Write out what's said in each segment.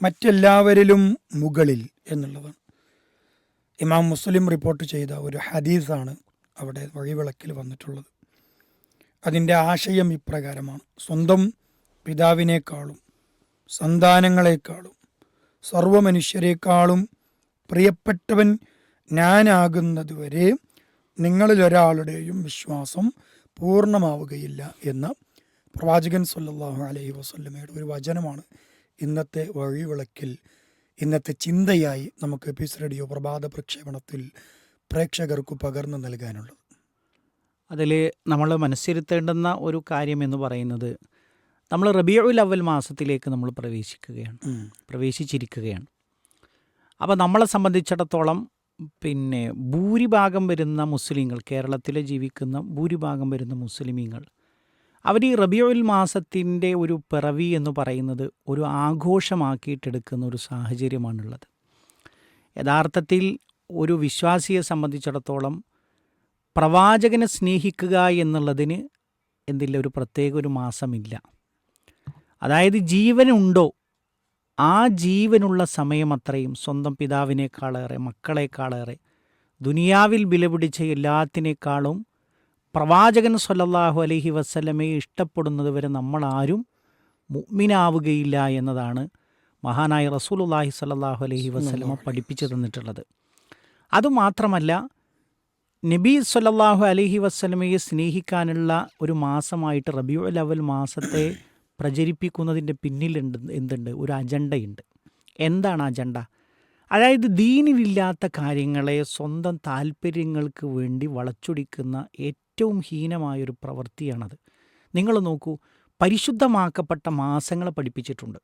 മറ്റെല്ലാവരിലും മുകളിൽ എന്നുള്ളതാണ്. ഇമാം മുസ്ലിം റിപ്പോർട്ട് ചെയ്ത ഒരു ഹദീസാണ് അവിടെ വഴിവിളക്കിൽ വന്നിട്ടുള്ളത്. അതിന്റെ ആശയം ഇപ്രകാരമാണ്. സ്വന്തം പിതാവിനേക്കാളും സന്താനങ്ങളെക്കാളും സർവമനുഷ്യരെക്കാളും പ്രിയപ്പെട്ടവൻ ഞാനാകുന്നതുവരെ നിങ്ങളിലൊരാളുടെയും വിശ്വാസം പൂർണമാവുകയില്ല എന്ന പ്രവാചകൻ സല്ലാഹു അലൈഹി വസ്ല്ലമയുടെ ഒരു വചനമാണ് ഇന്നത്തെ വഴിവിളക്കിൽ ഇന്നത്തെ ചിന്തയായി നമുക്ക് പീസ് റേഡിയോ പ്രഭാത പ്രക്ഷേപണത്തിൽ പ്രേക്ഷകർക്ക് പകർന്നു നൽകാനുള്ളത്. അതിൽ നമ്മൾ മനസ്സിരുത്തേണ്ടുന്ന ഒരു കാര്യം എന്ന് പറയുന്നത് നമ്മൾ റബിയുൽ അവൽ മാസത്തിലേക്ക് നമ്മൾ പ്രവേശിക്കുകയാണ് പ്രവേശിച്ചിരിക്കുകയാണ്. അപ്പോൾ നമ്മളെ സംബന്ധിച്ചിടത്തോളം പിന്നെ ഭൂരിഭാഗം വരുന്ന മുസ്ലിങ്ങൾ കേരളത്തിൽ ജീവിക്കുന്ന ഭൂരിഭാഗം വരുന്ന മുസ്ലിമീങ്ങൾ അവർ ഈ റബിയുൽ മാസത്തിന്റെ ഒരു പിറവി എന്ന് പറയുന്നത് ഒരു ആഘോഷമാക്കിയിട്ടെടുക്കുന്ന ഒരു സാഹചര്യമാണുള്ളത്. യഥാർത്ഥത്തിൽ ഒരു വിശ്വാസിയെ സംബന്ധിച്ചിടത്തോളം പ്രവാചകനെ സ്നേഹിക്കുക എന്നുള്ളതിന് എന്തില്ല ഒരു പ്രത്യേക ഒരു മാസമില്ല. അതായത് ജീവനുണ്ടോ ആ ജീവനുള്ള സമയം അത്രയും സ്വന്തം പിതാവിനേക്കാളേറെ മക്കളെക്കാളേറെ ദുനിയാവിൽ വിലപിടിച്ച എല്ലാത്തിനേക്കാളും പ്രവാചകൻ സൊല്ലാഹു അലഹി വസ്ലമയെ ഇഷ്ടപ്പെടുന്നത് വരെ നമ്മളാരും മുഗ്മിനാവുകയില്ല എന്നതാണ് മഹാനായ റസൂലുള്ളാഹി സല്ലാഹു അലഹി വസ്ലമ പഠിപ്പിച്ചു തന്നിട്ടുള്ളത്. അതുമാത്രമല്ല നബി സല്ലല്ലാഹു അലഹി വസ്ലമയെ സ്നേഹിക്കാനുള്ള ഒരു മാസമായിട്ട് റബിയു അവൽ മാസത്തെ പ്രചരിപ്പിക്കുന്നതിന്റെ പിന്നിലുണ്ട് എന്തുണ്ട്? ഒരു അജണ്ടയുണ്ട്. എന്താണ് അജണ്ട? അതായത് ദീനിലില്ലാത്ത കാര്യങ്ങളെ സ്വന്തം താല്പര്യങ്ങൾക്ക് വേണ്ടി വളച്ചൊടിക്കുന്ന ഏറ്റവും ഹീനമായൊരു പ്രവൃത്തിയാണത്. നിങ്ങൾ നോക്കൂ പരിശുദ്ധമാക്കപ്പെട്ട മാസങ്ങളെ പഠിപ്പിച്ചിട്ടുണ്ട്.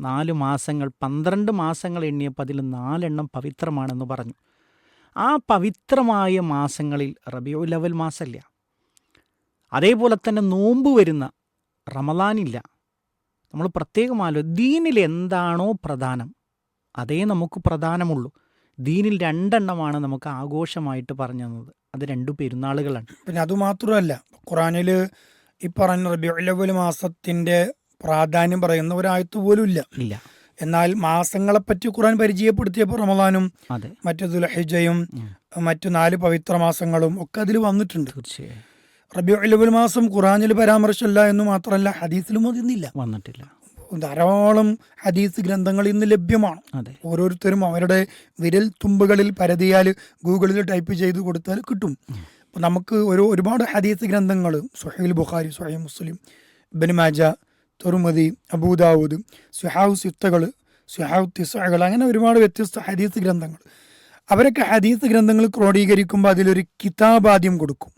നാല് മാസങ്ങൾ പന്ത്രണ്ട് മാസങ്ങൾ എണ്ണിയപ്പോൾ അതിൽ നാലെണ്ണം പവിത്രമാണെന്ന് പറഞ്ഞു. ആ പവിത്രമായ മാസങ്ങളിൽ റബിയോ അവൽ മാസമില്ല അതേപോലെ തന്നെ നോമ്പ് വരുന്ന റമദാനില്ല. നമ്മൾ പ്രത്യേകം ആലോ ദീനിൽ എന്താണോ പ്രധാനം അതേ നമുക്ക് പ്രധാനമുള്ളൂ. ദീനിൽ രണ്ടെണ്ണമാണ് നമുക്ക് ആഘോഷമായിട്ട് പറഞ്ഞു തന്നത് അത് രണ്ടു പെരുന്നാളുകളാണ്. പിന്നെ അതുമാത്രമല്ല ഖുറാനിൽ ഈ പറഞ്ഞ റബിയുൽ മാസത്തിന്റെ പ്രാധാന്യം പറയുന്ന ഒരായത്ത് പോലും ഇല്ല. ഇല്ല. എന്നാൽ മാസങ്ങളെപ്പറ്റി ഖുറാൻ പരിചയപ്പെടുത്തിയപ്പോൾ റമദാനും മറ്റു ദുലഹിജയും മറ്റു നാല് പവിത്ര മാസങ്ങളും ഒക്കെ അതിൽ വന്നിട്ടുണ്ട്. തീർച്ചയായും. റബിയുൽ മാസം ഖുറാനിൽ പരാമർശമില്ല എന്ന് മാത്രമല്ല ഹദീസിലും അതിന്നില്ല വന്നിട്ടില്ല. ധാരാളം ഹദീസ് ഗ്രന്ഥങ്ങൾ ഇന്ന് ലഭ്യമാണ്. ഓരോരുത്തരും അവരുടെ വിരൽ തുമ്പുകളിൽ പരതിയാൽ ഗൂഗിളിൽ ടൈപ്പ് ചെയ്ത് കൊടുത്താൽ കിട്ടും. അപ്പോൾ നമുക്ക് ഒരു ഒരുപാട് ഹദീസ് ഗ്രന്ഥങ്ങൾ സുഹൈൽ ബുഖാരി സുഹൈ മുസ്ലിം ബനുമാജ മാജ തുറുമതി അബൂദാവൂദ് സുഹാവ് സിത്തകൾ സുഹാവ് തിസകൾ അങ്ങനെ ഒരുപാട് വ്യത്യസ്ത ഹദീസ് ഗ്രന്ഥങ്ങൾ. അവരൊക്കെ ഹദീസ് ഗ്രന്ഥങ്ങൾ ക്രോഡീകരിക്കുമ്പോൾ അതിലൊരു കിതാബ് ആദ്യം കൊടുക്കും.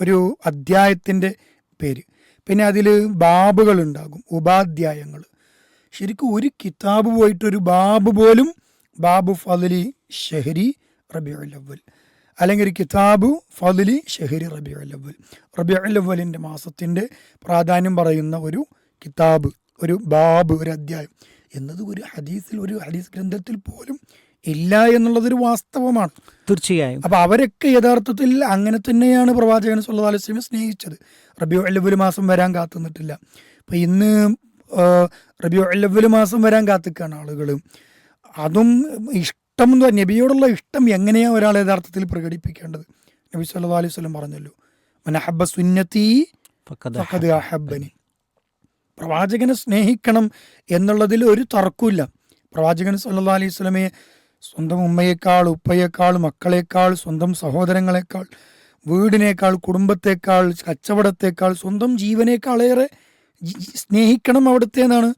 ഒരു അധ്യായത്തിന്റെ പേര്. പിന്നെ അതിൽ ബാബുകൾ ഉണ്ടാകും ഉപാധ്യായങ്ങൾ. ശരിക്കും ഒരു കിതാബ് പോയിട്ടൊരു ബാബ് പോലും ബാബു ഫലി ഷെഹരി റബിയുൽ അവൽ അല്ലെങ്കിൽ കിതാബ് ഫലി ഷെഹരി റബിയുൽ അവലിന്റെ മാസത്തിന്റെ പ്രാധാന്യം പറയുന്ന ഒരു കിതാബ് ഒരു ബാബ് ഒരു അധ്യായം. എന്നത് ഒരു ഹദീസിൽ ഒരു ഹദീസ് ഗ്രന്ഥത്തിൽ പോലും ഇല്ല എന്നുള്ളതൊരു വാസ്തവമാണ്. തീർച്ചയായും. അപ്പൊ അവരൊക്കെ യഥാർത്ഥത്തിൽ അങ്ങനെ തന്നെയാണ് പ്രവാചകൻ അലൈഹി വസല്ലം സ്നേഹിച്ചത്. റബിയോ അല്ലവൽ മാസം വരാൻ കാത്തുനിന്നിട്ടില്ല അപ്പൊ ഇന്ന് റബിയോ അല്ലവൽ മാസം വരാൻ കാത്തിക്കാണ് ആളുകൾ അതും ഇഷ്ടം എന്ന് നബിയോടുള്ള ഇഷ്ടം എങ്ങനെയാ ഒരാൾ യഥാർത്ഥത്തിൽ പ്രകടിപ്പിക്കേണ്ടത്? നബി സല്ലാ അലൈഹി വസല്ലം പറഞ്ഞല്ലോ മനഹബ സുന്നത്തി പ്രവാചകനെ സ്നേഹിക്കണം എന്നുള്ളതിൽ ഒരു തർക്കമില്ല പ്രവാചകൻ സല്ലാ അലൈഹി സ്വലമയെ സ്വന്തം ഉമ്മയേക്കാൾ ഉപ്പയേക്കാൾ മക്കളേക്കാൾ സ്വന്തം സഹോദരങ്ങളെക്കാൾ വീടിനേക്കാൾ കുടുംബത്തേക്കാൾ കച്ചവടത്തേക്കാൾ സ്വന്തം ജീവനേക്കാളേറെ സ്നേഹിക്കണം അവിടുത്തെ എന്നാണ്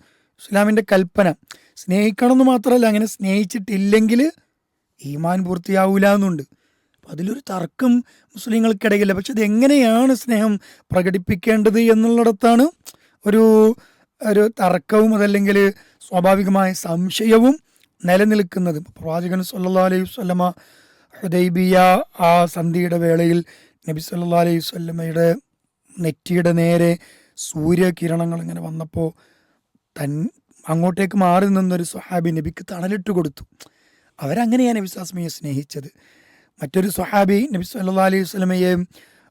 ഇസ്ലാമിന്റെ കൽപ്പന. സ്നേഹിക്കണം എന്ന് മാത്രമല്ല അങ്ങനെ സ്നേഹിച്ചിട്ടില്ലെങ്കിൽ ഈമാൻ പൂർത്തിയാവൂല എന്നുണ്ട്. അപ്പം അതിലൊരു തർക്കം മുസ്ലിങ്ങൾക്കിടയില്ല പക്ഷെ അത് എങ്ങനെയാണ് സ്നേഹം പ്രകടിപ്പിക്കേണ്ടത് എന്നുള്ളിടത്താണ് ഒരു ഒരു തർക്കവും അതല്ലെങ്കിൽ സ്വാഭാവികമായ സംശയവും നിലനിൽക്കുന്നത്. പ്രവാചകൻ സല്ലാ അലൈഹി വസല്ലമ ഹുദൈബിയ ആ സന്ധിയുടെ വേളയിൽ നബി സല്ലാ അലൈഹി വസല്ലമയുടെ നെറ്റിയുടെ നേരെ സൂര്യകിരണങ്ങൾ ഇങ്ങനെ വന്നപ്പോൾ തൻ അങ്ങോട്ടേക്ക് മാറി നിന്നൊരു സ്വഹാബി നബിക്ക് തണലിട്ട് കൊടുത്തു. അവരങ്ങനെയാണ് നബി സ്ലാസ്മയെ സ്നേഹിച്ചത്. മറ്റൊരു സ്വഹാബി നബി സല്ലാ അലൈഹി വസല്ലമയെ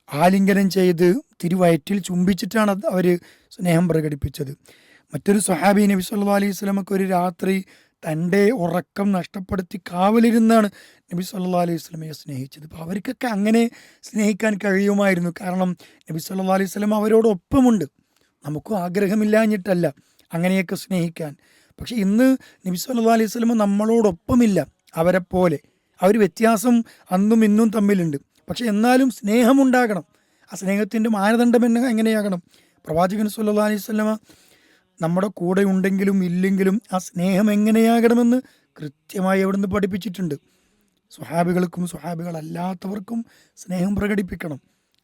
ആലിംഗനം ചെയ്ത് തിരുവയറ്റിൽ ചുംബിച്ചിട്ടാണ് അവർ സ്നേഹം പ്രകടിപ്പിച്ചത്. മറ്റൊരു സ്വഹാബി നബി സല്ലാ അലൈഹി സ്വലമക്ക് ഒരു രാത്രി തന്റെ ഉറക്കം നഷ്ടപ്പെടുത്തി കാവലിരുന്നാണ് നബി സല്ലാ അലൈഹി സ്വലമയെ സ്നേഹിച്ചത്. അപ്പോൾ അവർക്കൊക്കെ അങ്ങനെ സ്നേഹിക്കാൻ കഴിയുമായിരുന്നു. കാരണം നബി സല്ലാ അലൈഹി സ്വലം അവരോടൊപ്പമുണ്ട് നമുക്കും ആഗ്രഹമില്ലാഞ്ഞിട്ടല്ല അങ്ങനെയൊക്കെ സ്നേഹിക്കാൻ. പക്ഷേ ഇന്ന് നബി സല്ലാ അലൈഹി സ്വലം നമ്മളോടൊപ്പമില്ല അവരെ പോലെ ഒരു വ്യത്യാസം അന്നും ഇന്നും തമ്മിലുണ്ട്. പക്ഷെ എന്നാലും സ്നേഹമുണ്ടാകണം. ആ സ്നേഹത്തിന്റെ മാനദണ്ഡം എന്നെ എങ്ങനെയാകണം? പ്രവാചകൻ സല്ലാ അലൈഹി സ്വലമ നമ്മുടെ കൂടെ ഉണ്ടെങ്കിലും ഇല്ലെങ്കിലും ആ സ്നേഹം എങ്ങനെയാകണമെന്ന് കൃത്യമായി അവിടുന്ന് പഠിപ്പിച്ചിട്ടുണ്ട്. സുഹാബികൾക്കും സുഹാബികളല്ലാത്തവർക്കും സ്നേഹം പ്രകടിപ്പിക്കണം.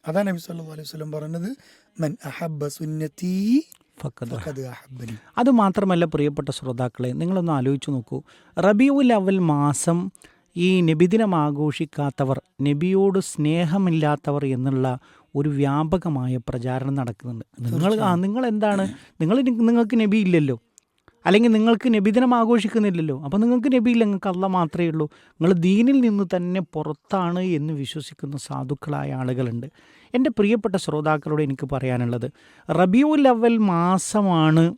അതാണ് നബി സല്ലു അലൈഹി വസല്ലം പറഞ്ഞത് മൻ അഹബ്ബ സുന്നത്തി അത് മാത്രമല്ല പ്രിയപ്പെട്ട ശ്രോതാക്കളെ നിങ്ങളൊന്ന് ആലോചിച്ച് നോക്കൂ. റബിയുൽ അവൽ മാസം ഈ നബിദിനം ആഘോഷിക്കാത്തവർ നബിയോട് സ്നേഹമില്ലാത്തവർ എന്നുള്ള ഒരു വ്യാപകമായ പ്രചാരണം നടക്കുന്നുണ്ട്. നിങ്ങൾ ആ നിങ്ങൾ എന്താണ് നിങ്ങൾ നിങ്ങൾക്ക് നബി ഇല്ലല്ലോ. അല്ലെങ്കിൽ നിങ്ങൾക്ക് നബിദിനം ആഘോഷിക്കുന്നില്ലല്ലോ. അപ്പോൾ നിങ്ങൾക്ക് നബിയില്ല ഇല്ല നിങ്ങൾക്ക് അല്ല മാത്രമേ ഉള്ളൂ. നിങ്ങൾ ദീനിൽ നിന്ന് തന്നെ പുറത്താണ് എന്ന് വിശ്വസിക്കുന്ന സാധുക്കളായ ആളുകളുണ്ട്. എന്റെ പ്രിയപ്പെട്ട ശ്രോതാക്കളോട് എനിക്ക് പറയാനുള്ളത് റബിയുൽ അവൽ മാസമാണ്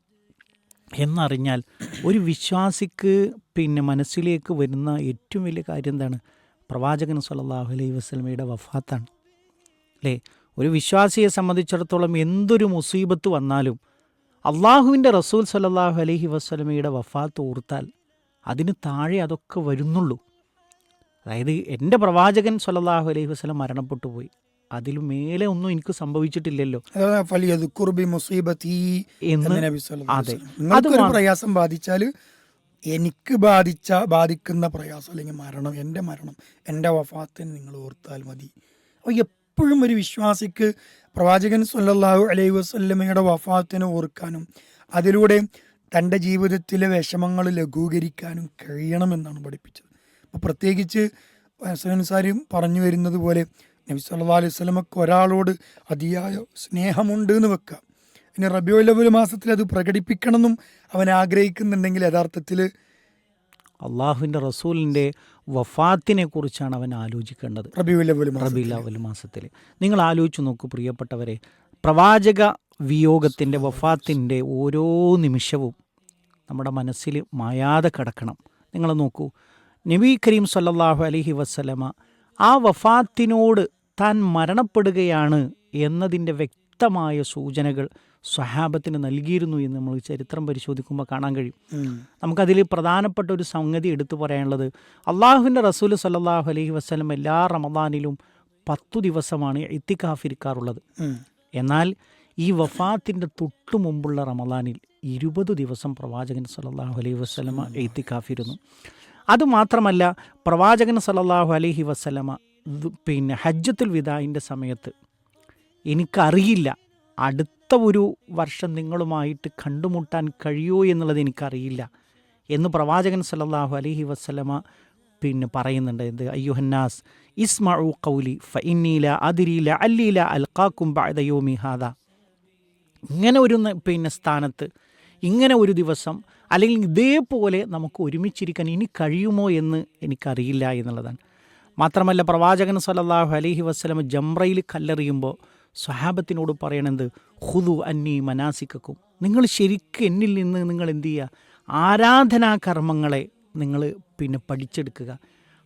എന്നറിഞ്ഞാൽ ഒരു വിശ്വാസിക്ക് പിന്നെ മനസ്സിലേക്ക് വരുന്ന ഏറ്റവും വലിയ കാര്യം എന്താണ്? പ്രവാചകൻ സല്ലല്ലാഹു അലൈഹി വസ്ലമയുടെ വഫാത്താണ്. അല്ലേ? ഒരു വിശ്വാസിയെ സംബന്ധിച്ചിടത്തോളം എന്തൊരു മുസീബത്ത് വന്നാലും അള്ളാഹുവിന്റെ റസൂൽ സല്ലല്ലാഹു അലഹി വസ്ലമയുടെ വഫാത്ത് ഓർത്താൽ അതിന് താഴെ അതൊക്കെ വരുന്നുള്ളൂ. അതായത് എന്റെ പ്രവാചകൻ സല്ലല്ലാഹു അലൈഹി വസ്ലം മരണപ്പെട്ടു പോയി. അതിൽ മേലെ ഒന്നും എനിക്ക് സംഭവിച്ചിട്ടില്ലല്ലോ. അത്. പ്രയാസം ബാധിച്ചാൽ എനിക്ക് ബാധിച്ച ബാധിക്കുന്ന പ്രയാസം അല്ലെങ്കിൽ മരണം എന്റെ മരണം എന്റെ വഫാത്തിന് നിങ്ങൾ ഓർത്താൽ മതി. അപ്പോൾ എപ്പോഴും ഒരു വിശ്വാസിക്ക് പ്രവാചകൻ സല്ലല്ലാഹു അലൈഹി വസല്ലമയുടെ വഫാത്തിനെ ഓർക്കാനും അതിലൂടെ തന്റെ ജീവിതത്തിലെ വിഷമങ്ങൾ ലഘൂകരിക്കാനും കഴിയണമെന്നാണ് പഠിപ്പിച്ചത്. അപ്പോൾ പ്രത്യേകിച്ച് സാരും പറഞ്ഞു വരുന്നത് പോലെ നബി സല്ലാ അലൈഹി വസല്ലമക്ക് ഒരാളോട് അതിയായ സ്നേഹമുണ്ട് എന്ന് വെക്കുക പിന്നെ റബിയോ ലബുൽ മാസത്തിൽ അത് പ്രകടിപ്പിക്കണമെന്നും അവൻ ആഗ്രഹിക്കുന്നുണ്ടെങ്കിൽ യഥാർത്ഥത്തിൽ അള്ളാഹുവിന്റെ റസൂലിന്റെ വഫാത്തിനെ കുറിച്ചാണ് അവൻ ആലോചിക്കേണ്ടത്. റബിയോ അവൽ മാസത്തിൽ നിങ്ങൾ ആലോചിച്ച് നോക്കൂ പ്രിയപ്പെട്ടവരെ പ്രവാചക വിയോഗത്തിന്റെ വഫാത്തിന്റെ ഓരോ നിമിഷവും നമ്മുടെ മനസ്സിൽ മായാതെ കിടക്കണം. നിങ്ങൾ നോക്കൂ നബി കരീം സല്ലാഹു അലഹി വസ്സലമ ആ വഫാത്തിനോട് താൻ മരണപ്പെടുകയാണ് എന്നതിന്റെ വ്യക്തമായ സൂചനകൾ സ്വഹാബത്തിന് നൽകിയിരുന്നു എന്ന് നമ്മൾ ചരിത്രം പരിശോധിക്കുമ്പോൾ കാണാൻ കഴിയും. നമുക്കതിൽ പ്രധാനപ്പെട്ട ഒരു സംഗതി എടുത്തു പറയാനുള്ളത് അള്ളാഹുവിന്റെ റസൂൽ സല്ലാഹു അലൈഹി വസ്ലം എല്ലാ റമദാനിലും പത്തു ദിവസമാണ് എത്തിക്കാഫിരിക്കാറുള്ളത് എന്നാൽ ഈ വഫാത്തിന്റെ തൊട്ടു മുമ്പുള്ള റമദാനിൽ ഇരുപത് ദിവസം പ്രവാചകൻ സല്ലല്ലാഹു അലൈഹി വസ്ലമ എത്തിക്കാഫിരുന്നു അതുമാത്രമല്ല പ്രവാചകൻ സല്ലല്ലാഹു അലൈഹി വസ്ലമ പിന്നെ ഹജ്ജത്തുൽ വിദായിന്റെ സമയത്ത് എനിക്കറിയില്ല അടുത്ത ഒരു വർഷം നിങ്ങളുമായിട്ട് കണ്ടുമുട്ടാൻ കഴിയുമോ എന്നുള്ളത് എനിക്കറിയില്ല എന്ന് പ്രവാചകൻ സല്ലല്ലാഹു അലഹി വസ്ലമ പിന്നെ പറയുന്നുണ്ട് എന്ത്? അയ്യുഹന്നാസ് ഇസ്മഉ കൗലി ഫഇന്നീല ഇന്നീല അതിരീല അല്ലീല അൽക്കാക്കും ബഅദയോമി ഹാദ. ഇങ്ങനെ ഒരു പിന്നെ സ്ഥാനത്ത് ഇങ്ങനെ ഒരു ദിവസം അല്ലെങ്കിൽ ഇതേപോലെ നമുക്ക് ഒരുമിച്ചിരിക്കാൻ ഇനി കഴിയുമോ എന്ന് എനിക്കറിയില്ല എന്നുള്ളതാണ്. മാത്രമല്ല പ്രവാചകൻ സല്ലല്ലാഹു അലഹി വസ്ലം ജംറയിൽ കല്ലെറിയുമ്പോൾ സ്വഹാബത്തിനോട് പറയണത് ഹുദു അന്നി മനാസിക്കും നിങ്ങൾ ശരിക്കും എന്നിൽ നിന്ന് നിങ്ങൾ എന്ത് ചെയ്യുക? ആരാധനാ കർമ്മങ്ങളെ നിങ്ങൾ പിന്നെ പഠിച്ചെടുക്കുക.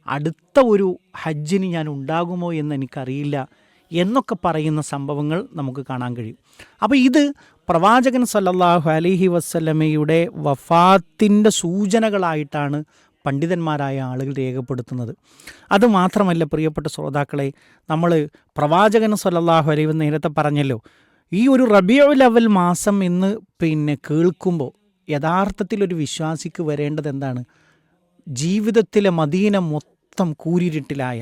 അടുത്ത ഒരു ഹജ്ജിന് ഞാൻ ഉണ്ടാകുമോ എന്ന് എനിക്കറിയില്ല എന്നൊക്കെ പറയുന്ന സംഭവങ്ങൾ നമുക്ക് കാണാൻ കഴിയും. അപ്പോൾ ഇത് പ്രവാചകൻ സല്ലല്ലാഹു അലഹി വസ്ലമയുടെ വഫാത്തിന്റെ സൂചനകളായിട്ടാണ് പണ്ഡിതന്മാരായ ആളുകൾ രേഖപ്പെടുത്തുന്നത്. അതുമാത്രമല്ല പ്രിയപ്പെട്ട ശ്രോതാക്കളെ നമ്മൾ പ്രവാചകൻ സല്ലല്ലാഹു അലൈഹി വസല്ലം നേരത്തെ പറഞ്ഞല്ലോ ഈ ഒരു റബിയോ ലെവൽ മാസം എന്ന് പിന്നെ കേൾക്കുമ്പോൾ യഥാർത്ഥത്തിൽ ഒരു വിശ്വാസിക്ക് വരേണ്ടത് എന്താണ്? ജീവിതത്തിലെ മദീന മൊത്തം കൂരിരുട്ടിലായ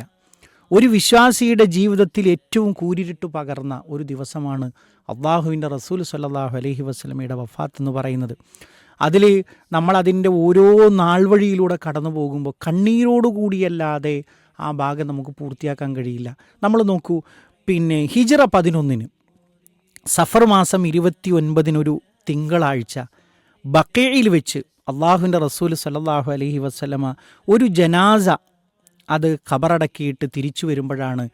ഒരു വിശ്വാസിയുടെ ജീവിതത്തിൽ ഏറ്റവും കൂരിരുട്ട് പകർന്ന ഒരു ദിവസമാണ് അള്ളാഹുവിന്റെ റസൂൽ സല്ലാഹു അലഹി വസ്ലമയുടെ വഫാത്ത് എന്ന് പറയുന്നത്. അതിൽ നമ്മളതിന്റെ ഓരോ നാൾ വഴിയിലൂടെ കടന്നു പോകുമ്പോൾ കണ്ണീരോടുകൂടിയല്ലാതെ ആ ഭാഗം നമുക്ക് പൂർത്തിയാക്കാൻ കഴിയില്ല. നമ്മൾ നോക്കൂ പിന്നെ ഹിജറ പതിനൊന്നിന് സഫർ മാസം ഇരുപത്തി ഒൻപതിനൊരു തിങ്കളാഴ്ച ബക്കയിൽ വെച്ച് അള്ളാഹുവിന്റെ റസൂൽ സല്ലാഹു അലഹി വസ്ലമ ഒരു ജനാസ അത് ഖബറടക്കിയിട്ട് തിരിച്ചു വരുമ്പോഴാണ്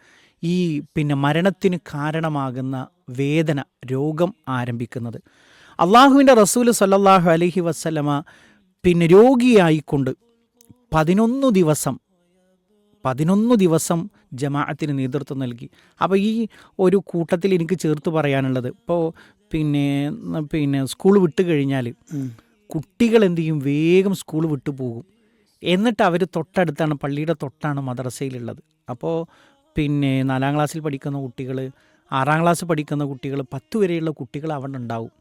ഈ പിന്നെ മരണത്തിന് കാരണമാകുന്ന വേദന രോഗം ആരംഭിക്കുന്നത്. അള്ളാഹുവിന്റെ റസൂൽ സല്ലാഹു അലഹി വസ്ലമ പിന്നെ രോഗിയായിക്കൊണ്ട് പതിനൊന്ന് ദിവസം പതിനൊന്ന് ദിവസം ജമാഅത്തിന് നേതൃത്വം നൽകി. അപ്പോൾ ഈ ഒരു കൂട്ടത്തിൽ എനിക്ക് ചേർത്ത് പറയാനുള്ളത് ഇപ്പോൾ പിന്നെ പിന്നെ സ്കൂൾ വിട്ട് കഴിഞ്ഞാൽ കുട്ടികൾ എന്ത് ചെയ്യും? വേഗം സ്കൂൾ വിട്ടു പോകും. എന്നിട്ട് അവർ തൊട്ടടുത്താണ് പള്ളിയുടെ തൊട്ടാണ് മദ്രസയിലുള്ളത്. അപ്പോൾ പിന്നെ നാലാം ക്ലാസ്സിൽ പഠിക്കുന്ന കുട്ടികൾ ആറാം ക്ലാസ് പഠിക്കുന്ന കുട്ടികൾ പത്ത് വരെയുള്ള കുട്ടികൾ അവിടെ ഉണ്ടാവും.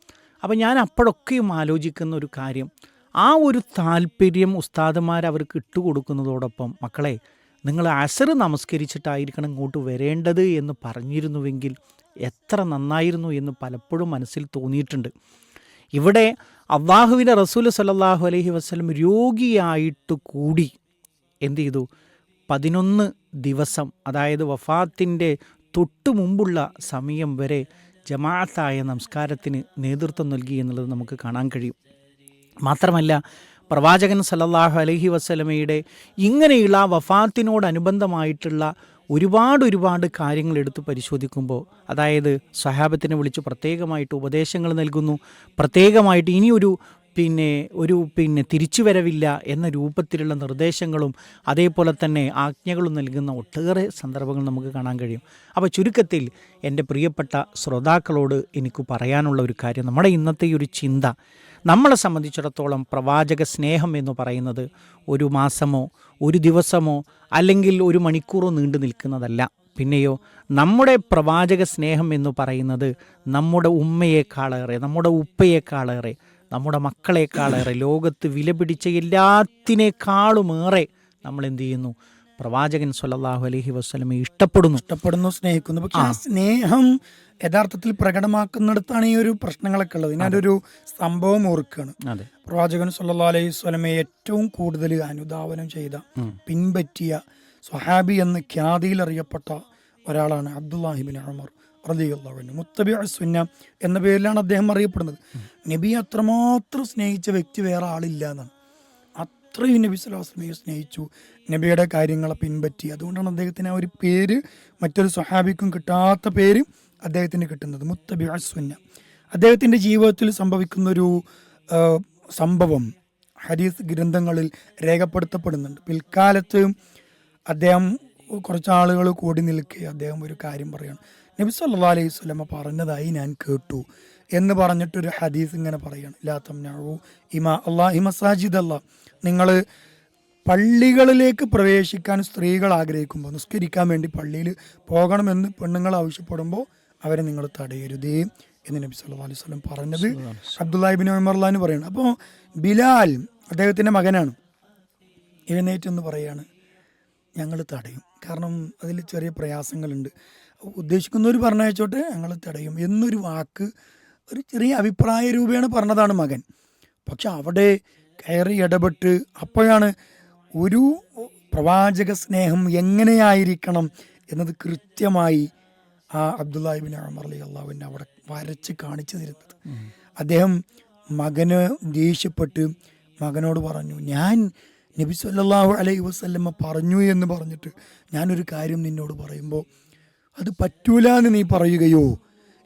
അപ്പോൾ ഞാൻ അപ്പോഴൊക്കെയും ആലോചിക്കുന്ന ഒരു കാര്യം. ആ ഒരു താല്പര്യം ഉസ്താദന്മാർ അവർക്ക് ഇട്ടുകൊടുക്കുന്നതോടൊപ്പം മക്കളെ നിങ്ങൾ അസർ നമസ്കരിച്ചിട്ടായിരിക്കണം ഇങ്ങോട്ട് വരേണ്ടത് എന്ന് പറഞ്ഞിരുന്നുവെങ്കിൽ എത്ര നന്നായിരുന്നു എന്ന് പലപ്പോഴും മനസ്സിൽ തോന്നിയിട്ടുണ്ട്. ഇവിടെ അള്ളാഹുവിന്റെ റസൂൽ സല്ലല്ലാഹു അലഹി വസ്ലം രോഗിയായിട്ട് കൂടി എന്ത് ചെയ്തു? പതിനൊന്ന് ദിവസം അതായത് വഫാത്തിന്റെ തൊട്ടു മുമ്പുള്ള സമയം വരെ ജമാഅത്തായ നമസ്കാരത്തിന് നേതൃത്വം നൽകി എന്നുള്ളത് നമുക്ക് കാണാൻ കഴിയും. മാത്രമല്ല പ്രവാചകൻ സല്ലല്ലാഹു അലഹി വസ്ലമയുടെ ഇങ്ങനെയുള്ള വഫാത്തിനോടനുബന്ധമായിട്ടുള്ള ഒരുപാട് ഒരുപാട് കാര്യങ്ങൾ എടുത്ത് പരിശോധിക്കുമ്പോൾ അതായത് സഹാബത്തിനെ വിളിച്ച് പ്രത്യേകമായിട്ട് ഉപദേശങ്ങൾ നൽകുന്നു. പ്രത്യേകമായിട്ട് ഇനിയൊരു പിന്നെ ഒരു പിന്നെ തിരിച്ചുവരവില്ല എന്ന രൂപത്തിലുള്ള നിർദ്ദേശങ്ങളും അതേപോലെ തന്നെ ആജ്ഞകളും നൽകുന്ന ഒട്ടേറെ സന്ദർഭങ്ങൾ നമുക്ക് കാണാൻ കഴിയും. അപ്പോൾ ചുരുക്കത്തിൽ എന്റെ പ്രിയപ്പെട്ട ശ്രോതാക്കളോട് എനിക്ക് പറയാനുള്ള ഒരു കാര്യം നമ്മുടെ ഇന്നത്തെ ഒരു ചിന്ത നമ്മളെ സംബന്ധിച്ചിടത്തോളം പ്രവാചക സ്നേഹം എന്ന് പറയുന്നത് ഒരു മാസമോ ഒരു ദിവസമോ അല്ലെങ്കിൽ ഒരു മണിക്കൂറോ നീണ്ടു നിൽക്കുന്നതല്ല. പിന്നെയോ നമ്മുടെ പ്രവാചക സ്നേഹം എന്ന് പറയുന്നത് നമ്മുടെ ഉമ്മയേക്കാളേറെ നമ്മുടെ ഉപ്പയേക്കാളേറെ നമ്മുടെ മക്കളെക്കാളേറെ ലോകത്ത് വിലപിടിച്ച എല്ലാത്തിനേക്കാളും എല്ലാത്തിനേക്കാളുമേറെ നമ്മൾ എന്ത് ചെയ്യുന്നു? പ്രവാചകൻ സല്ലാഹു അലഹി വസ്ലമെ ഇഷ്ടപ്പെടുന്നു. ഇഷ്ടപ്പെടുന്നു സ്നേഹിക്കുന്നു. പക്ഷെ ആ. സ്നേഹം യഥാർത്ഥത്തിൽ പ്രകടമാക്കുന്നിടത്താണ് ഈ ഒരു പ്രശ്നങ്ങളൊക്കെ ഉള്ളത്. ഞാനൊരു സംഭവം ഓർക്കുകയാണ്. അതെ. പ്രവാചകൻ സല്ലാ അലൈഹി സ്വലമെ ഏറ്റവും കൂടുതൽ അനുധാവനം ചെയ്ത. പിൻപറ്റിയ സ്വഹാബി എന്ന് ഖ്യാതിയിൽ അറിയപ്പെട്ട ഒരാളാണ് അബ്ദുല്ലാഹിബിൻ ഉമർ. റളിയല്ലാഹു മുത്തബി സുന്ന എന്ന പേരിലാണ് അദ്ദേഹം അറിയപ്പെടുന്നത്. നബി അത്രമാത്രം സ്നേഹിച്ച വ്യക്തി വേറെ ആളില്ല എന്നാണ്. അത്രയും നബി സ്വലാസ്ലമയെ സ്നേഹിച്ചു. നബിയുടെ കാര്യങ്ങളെ പിൻപറ്റി. അതുകൊണ്ടാണ് അദ്ദേഹത്തിന് ആ ഒരു പേര് മറ്റൊരു സ്വഹാബിക്കും കിട്ടാത്ത പേര് അദ്ദേഹത്തിന് കിട്ടുന്നത്. മുത്തബി സുന്ന. അദ്ദേഹത്തിന്റെ ജീവിതത്തിൽ സംഭവിക്കുന്ന ഒരു സംഭവം ഹരീസ് ഗ്രന്ഥങ്ങളിൽ രേഖപ്പെടുത്തപ്പെടുന്നുണ്ട്. പിൽക്കാലത്ത് അദ്ദേഹം കുറച്ച് ആളുകൾ കൂടി നിൽക്കുക അദ്ദേഹം ഒരു കാര്യം പറയാണ്. നബി സല്ലാ അലൈഹി സ്വലമ പറഞ്ഞതായി ഞാൻ കേട്ടു എന്ന് പറഞ്ഞിട്ടൊരു ഹദീസ് ഇങ്ങനെ പറയാണ്. ലാ തംനഉ ഇമാ അള്ളാഹി മസാജിദ് അല്ല. നിങ്ങൾ പള്ളികളിലേക്ക് പ്രവേശിക്കാൻ സ്ത്രീകൾ ആഗ്രഹിക്കുമ്പോൾ നിസ്കരിക്കാൻ വേണ്ടി പള്ളിയിൽ പോകണമെന്ന് പെണ്ണുങ്ങൾ ആവശ്യപ്പെടുമ്പോൾ അവരെ നിങ്ങൾ തടയരുതേ എന്ന് നബി സല്ലു അലൈഹി സ്വലം പറഞ്ഞത് അബ്ദുല്ലാഹിബിൻ ഉമർലാന്ന് പറയുന്നത് അപ്പോൾ ബിലാൽ അദ്ദേഹത്തിന്റെ മകനാണ്. എഴുന്നേറ്റെന്ന് പറയാണ് ഞങ്ങൾ തടയും. കാരണം അതിൽ ചെറിയ പ്രയാസങ്ങളുണ്ട്. ഉദ്ദേശിക്കുന്നവർ പറഞ്ഞയച്ചോട്ടെ ഞങ്ങൾ തടയും. എന്നൊരു വാക്ക് ഒരു ചെറിയ അഭിപ്രായ രൂപേണ പറഞ്ഞതാണ് മകൻ. പക്ഷെ അവിടെ കയറി ഇടപെട്ട് അപ്പോഴാണ് ഒരു പ്രവാചക സ്നേഹം എങ്ങനെയായിരിക്കണം എന്നത് കൃത്യമായി ആ അബ്ദുല്ലാഹിബിൻ അമർ അലി അള്ളാഹുവിന്റെ അവിടെ വരച്ച് കാണിച്ചു തരുന്നത്. അദ്ദേഹം മകന് ദേഷ്യപ്പെട്ട് മകനോട് പറഞ്ഞു ഞാൻ നബി സല്ലാഹു അലൈഹി വസ്ല്ലമ്മ പറഞ്ഞു എന്ന് പറഞ്ഞിട്ട് ഞാനൊരു കാര്യം നിന്നോട് പറയുമ്പോൾ അത് പറ്റൂല എന്ന് നീ പറയുകയോ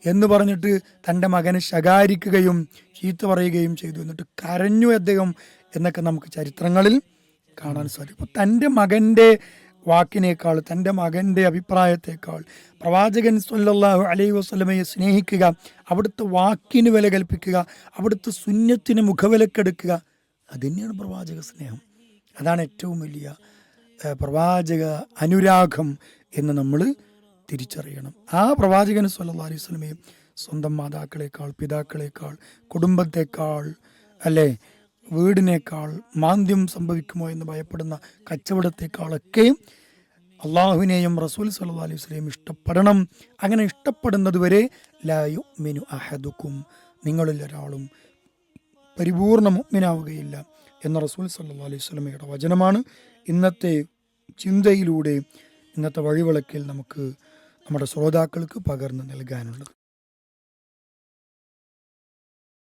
എന്ന് പറഞ്ഞിട്ട് തന്റെ മകനെ ശകാരിക്കുകയും ചീത്ത പറയുകയും ചെയ്തു. എന്നിട്ട് കരഞ്ഞു അദ്ദേഹം എന്നൊക്കെ നമുക്ക് ചരിത്രങ്ങളിൽ കാണാൻ സാധിക്കും. അപ്പോൾ തന്റെ മകന്റെ വാക്കിനേക്കാൾ തന്റെ മകന്റെ അഭിപ്രായത്തേക്കാൾ പ്രവാചകൻ സല്ലല്ലാഹു അലൈഹി വസ്ലമയെ സ്നേഹിക്കുക അവിടുത്തെ വാക്കിന് വില കൽപ്പിക്കുക അവിടുത്തെ ശൂന്യത്തിന് മുഖവിലക്കെടുക്കുക അത് തന്നെയാണ് പ്രവാചക സ്നേഹം. അതാണ് ഏറ്റവും വലിയ പ്രവാചക അനുരാഗം എന്ന് നമ്മൾ തിരിച്ചറിയണം. ആ പ്രവാചകൻ സല്ലാ അലൈഹി സ്വലമയെ സ്വന്തം മാതാക്കളെക്കാൾ പിതാക്കളെക്കാൾ കുടുംബത്തെക്കാൾ അല്ലേ? വീടിനേക്കാൾ മാന്ദ്യം സംഭവിക്കുമോ എന്ന് ഭയപ്പെടുന്ന കച്ചവടത്തെക്കാളൊക്കെയും അള്ളാഹുവിനെയും റസൂൽ സല്ലാ അലൈഹി വസല്ലം ഇഷ്ടപ്പെടണം. അങ്ങനെ ഇഷ്ടപ്പെടുന്നതുവരെ ലായു മിനു അഹദുക്കും. നിങ്ങളിൽ ഒരാളും പരിപൂർണ മുഗ്മിനാവുകയില്ല എന്ന റസൂൽ സല്ലാ അലൈഹി സ്വലമയുടെ വചനമാണ്. ഇന്നത്തെ ചിന്തയിലൂടെ ഇന്നത്തെ വഴിവിളക്കിൽ നമുക്ക് നമ്മുടെ ശ്രോതാക്കൾക്ക് പകർന്നു നൽകാനുള്ളത്.